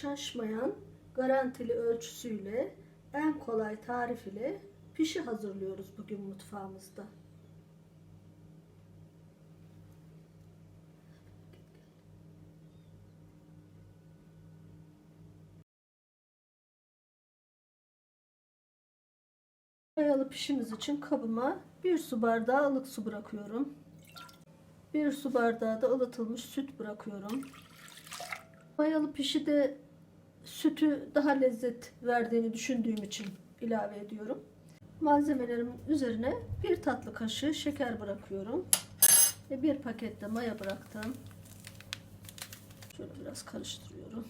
şaşmayan garantili ölçüsüyle en kolay tarif ile pişi hazırlıyoruz bugün mutfağımızda. Mayalı pişimiz için kabıma bir su bardağı ılık su bırakıyorum. Bir su bardağı da ılıtılmış süt bırakıyorum. Mayalı pişide sütü daha lezzet verdiğini düşündüğüm için ilave ediyorum. Malzemelerimin üzerine bir tatlı kaşığı şeker bırakıyorum. Ve bir pakette maya bıraktım. Şöyle biraz karıştırıyorum.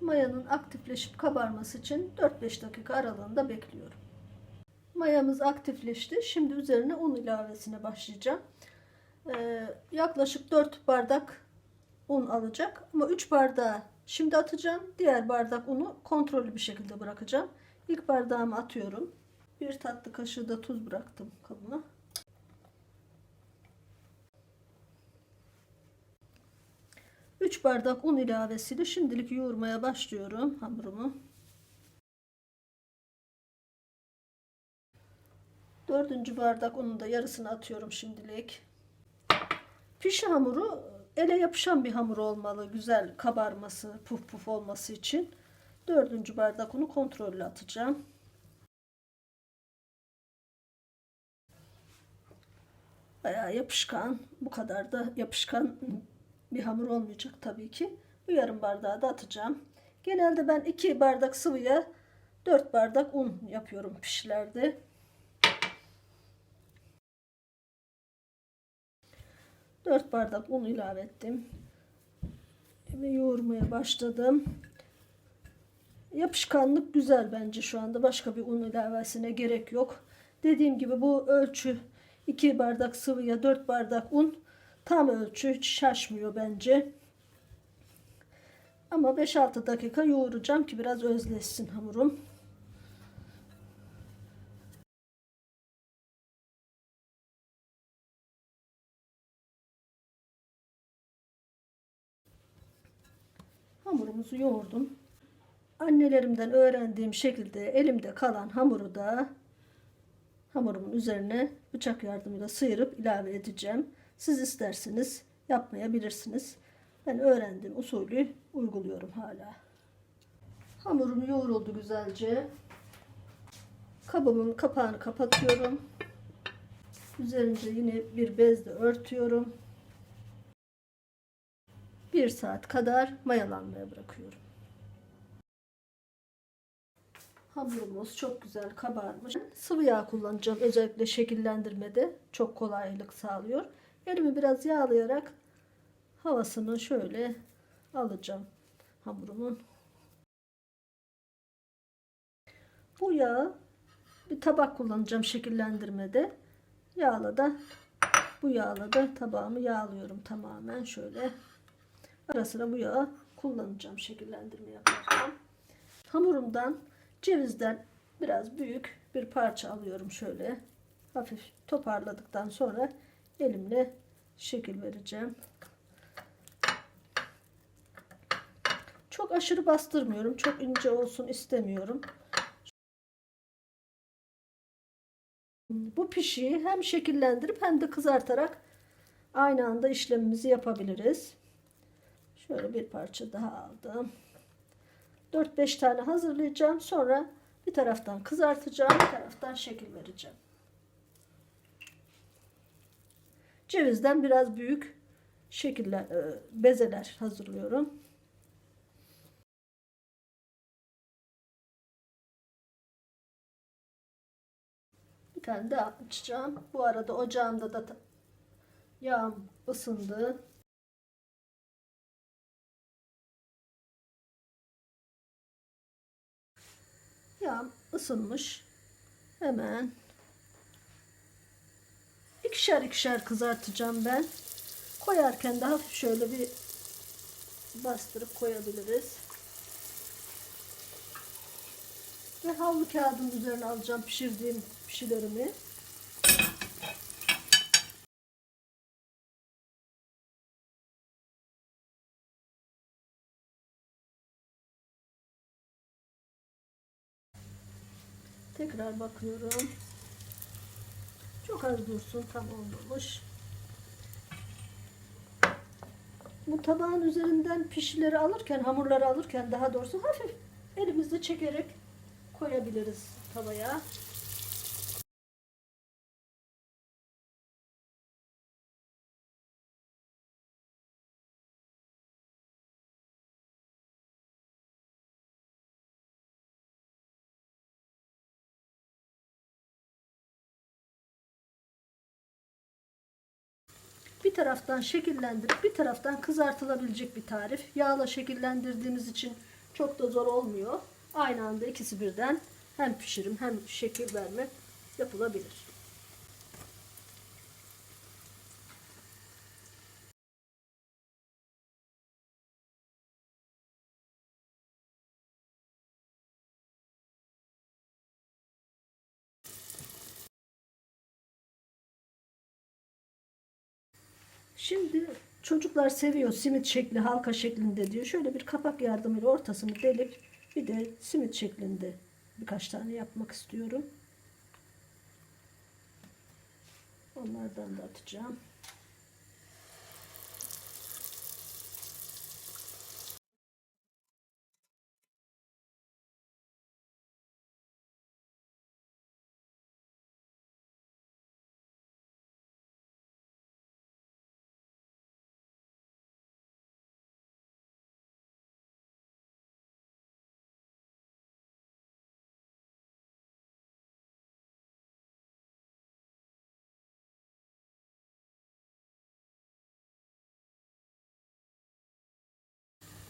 Mayanın aktifleşip kabarması için 4-5 dakika aralığında bekliyorum. Mayamız aktifleşti. Şimdi üzerine un ilavesine başlayacağım. Ee, yaklaşık 4 bardak un alacak. Ama 3 bardağı şimdi atacağım. Diğer bardak unu kontrollü bir şekilde bırakacağım. İlk bardağımı atıyorum. Bir tatlı kaşığı da tuz bıraktım kabına. Üç bardak un ilavesiyle şimdilik yoğurmaya başlıyorum hamurumu. Dördüncü bardak unun da yarısını atıyorum şimdilik. Pişi hamuru ele yapışan bir hamur olmalı. Güzel kabarması, puf puf olması için. Dördüncü bardak unu kontrollü atacağım. Bayağı yapışkan. Bu kadar da yapışkan bir hamur olmayacak tabii ki. Bu yarım bardağı da atacağım. Genelde ben iki bardak sıvıya 4 bardak un yapıyorum pişilerde. Dört bardak un ilave ettim. Ve yoğurmaya başladım. Yapışkanlık güzel bence şu anda. Başka bir un ilavesine gerek yok. Dediğim gibi bu ölçü 2 bardak sıvıya 4 bardak un tam ölçü hiç şaşmıyor bence. Ama 5-6 dakika yoğuracağım ki biraz özleşsin hamurum. Hamurumuzu yoğurdum. Annelerimden öğrendiğim şekilde elimde kalan hamuru da hamurumun üzerine bıçak yardımıyla sıyırıp ilave edeceğim. Siz isterseniz yapmayabilirsiniz. Ben öğrendiğim usulü uyguluyorum hala. Hamurum yoğruldu güzelce. Kabımın kapağını kapatıyorum. Üzerinde yine bir bezle örtüyorum. Bir saat kadar mayalanmaya bırakıyorum. Hamurumuz çok güzel kabarmış. Sıvı yağ kullanacağım özellikle şekillendirmede. Çok kolaylık sağlıyor. Elimi biraz yağlayarak havasını şöyle alacağım hamurumun. Bu yağı bir tabak kullanacağım şekillendirmede. Yağla da bu yağla da tabağımı yağlıyorum tamamen şöyle. Ara sıra bu yağı kullanacağım şekillendirme yaparken. Hamurumdan cevizden biraz büyük bir parça alıyorum şöyle. Hafif toparladıktan sonra elimle şekil vereceğim. Çok aşırı bastırmıyorum. Çok ince olsun istemiyorum. Bu pişiyi hem şekillendirip hem de kızartarak aynı anda işlemimizi yapabiliriz. Şöyle bir parça daha aldım. 4-5 tane hazırlayacağım. Sonra bir taraftan kızartacağım, bir taraftan şekil vereceğim. Cevizden biraz büyük şekiller, e, bezeler hazırlıyorum. Bir tane daha açacağım. Bu arada ocağımda da yağım ısındı. Yağım ısınmış. Hemen ikişer ikişer kızartacağım ben. Koyarken de hafif şöyle bir bastırıp koyabiliriz. Ve havlu kağıdın üzerine alacağım pişirdiğim pişilerimi. Tekrar bakıyorum. Çok az dursun tam olmamış. Bu tabağın üzerinden pişileri alırken, hamurları alırken daha doğrusu hafif elimizle çekerek koyabiliriz tavaya. Bir taraftan şekillendirip bir taraftan kızartılabilecek bir tarif. Yağla şekillendirdiğimiz için çok da zor olmuyor. Aynı anda ikisi birden hem pişirim hem şekil verme yapılabilir. Şimdi çocuklar seviyor simit şekli halka şeklinde diyor. Şöyle bir kapak yardımıyla ortasını delip bir de simit şeklinde birkaç tane yapmak istiyorum. Onlardan da atacağım.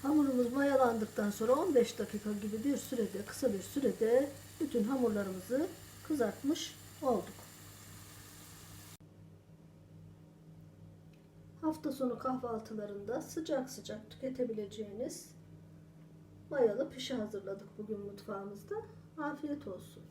Hamurumuz mayalandıktan sonra 15 dakika gibi bir sürede, kısa bir sürede bütün hamurlarımızı kızartmış olduk. Hafta sonu kahvaltılarında sıcak sıcak tüketebileceğiniz mayalı pişi hazırladık bugün mutfağımızda. Afiyet olsun.